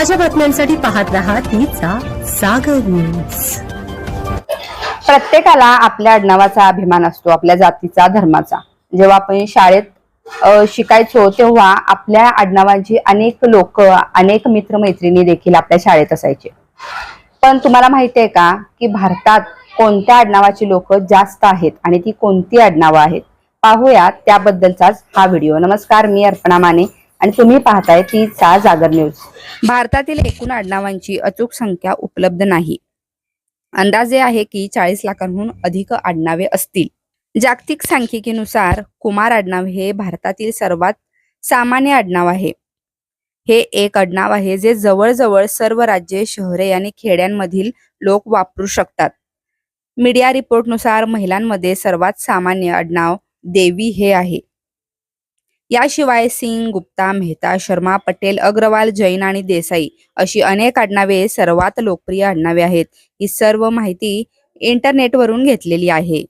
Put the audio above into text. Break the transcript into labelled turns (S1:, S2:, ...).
S1: ताज्या बातम्यांसाठी पाहत राहा तिचा सागर न्यूज
S2: प्रत्येकाला आपल्या आडनावाचा अभिमान असतो आपल्या जातीचा धर्माचा. जेव्हा आपण शाळेत शिकायचो तेव्हा आपल्या आडनावांची अनेक लोक अनेक मित्रमैत्रिणी देखील आपल्या शाळेत असायचे. पण तुम्हाला माहिती आहे का की भारतात कोणत्या आडनावाची लोक जास्त आहेत आणि ती कोणती आडनावं आहेत? पाहूया त्याबद्दलचाच हा व्हिडिओ. नमस्कार मी अर्पणा माने. आणि तुम्ही पाहताय तीचा जागर न्यूज भारतातील एकूण आडनावांची अचूक संख्या उपलब्ध नाही. अंदाजे आहे की चाळीस लाखांहून अधिक आडनावे असतील. जागतिक सांख्यिकीनुसार कुमार आडनाव हे भारतातील सर्वात सामान्य आडनाव आहे. हे एक आडनाव आहे जे जवळजवळ सर्व राज्ये शहरे आणि खेड्यांमधील लोक वापरू शकतात. मीडिया रिपोर्टनुसार महिलांमध्ये सर्वात सामान्य आडनाव देवी हे आहे. याशिवाय सिंग गुप्ता मेहता शर्मा पटेल अग्रवाल जैन आणि देसाई अशी अनेक आडनावे सर्वात लोकप्रिय आडनावे आहेत. ही सर्व माहिती इंटरनेटवरून घेतलेली आहे.